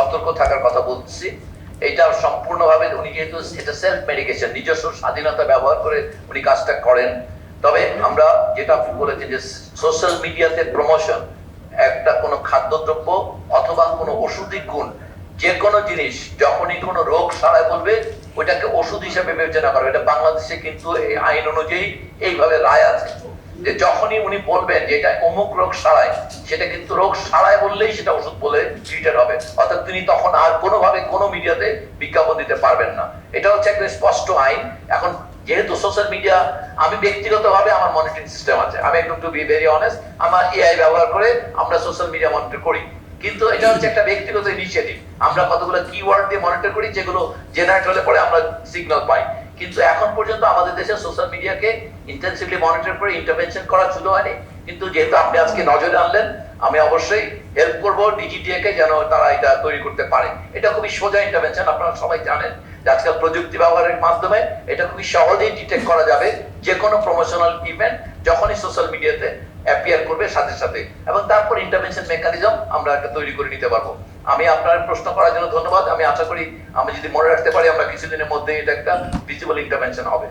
সতর্ক থাকার কথা বলছি। এটা সম্পূর্ণভাবে উনি যেহেতু এটা সেলফ মেডিকেশন নিজস্ব স্বাধীনতা ব্যবহার করে উনি কাজটা করেন। তবে আমরা যেটা বলেছেন যে সোশ্যাল মিডিয়াতে প্রমোশন একটা কোনো খাদ্যদ্রব্য অথবা কোনো ওষুধি গুণ যে কোনো জিনিস, যখনই কোনো রোগ সারায় বলবে, ওইটাকে ওষুধ হিসেবে বিবেচনা করবে এটা বাংলাদেশে কিন্তু এই আইন অনুযায়ী এইভাবে রায় আছে। যে যখনই উনি বলবেন যে এটা অমুক রোগ সারায়, সেটা কিন্তু রোগ সারায় বললেই সেটা ওষুধ বলে ট্রিটেড হবে। অর্থাৎ তিনি তখন আর কোনোভাবে কোনো মিডিয়াতে বিজ্ঞাপন দিতে পারবেন না। এটা হচ্ছে একটা স্পষ্ট আইন। এখন যেহেতু সোশ্যাল মিডিয়া আমি ব্যক্তিগতভাবে আমার মনিটরিং সিস্টেম আছে। আমি একদম টু বি ভেরি অনেস্ট আমার এআই ব্যবহার করে আমরা সোশ্যাল মিডিয়া মনিটর করি। কিন্তু এটা হচ্ছে একটা ব্যক্তিগত ইনিশিয়েটিভ আমরা কতগুলো কিওয়ার্ড দিয়ে মনিটর করি, যেগুলো জেনারেট হলে পরে আমরা সিগন্যাল পাই। কিন্তু এখন পর্যন্ত আমাদের দেশে সোশ্যাল মিডিয়াকে ইন্টেন্সিভলি মনিটর করে ইন্টারভেনশন করা শুরু হয়নি কিন্তু যেহেতু আপনি আজকে নজরে আনলেন, আমি অবশ্যই হেল্প করব ডিজিটিএ কে যেন তারা এটা তৈরি করতে পারে। এটা খুবই সোজা ইন্টারভেনশন আপনারা সবাই জানেন আজকাল প্রযুক্তি ব্যবহারের মাধ্যমে এটা খুবই সহজেই ডিটেক্ট করা যাবে যে কোনো প্রমোশনাল ইভেন্ট যখনই সোশ্যাল মিডিয়াতে অ্যাপিয়ার করবে সাথে সাথে। এবং তারপর ইন্টারভেনশন মেকানিজম আমরা একটা তৈরি করে নিতে পারব। আমি আপনার প্রশ্ন করার জন্য ধন্যবাদ। আমি আশা করি আমি যদি মনে রাখতে পারি, আমরা কিছুদিনের মধ্যে এটা একটা ভিজিবল ইন্টারভেনশন হবে।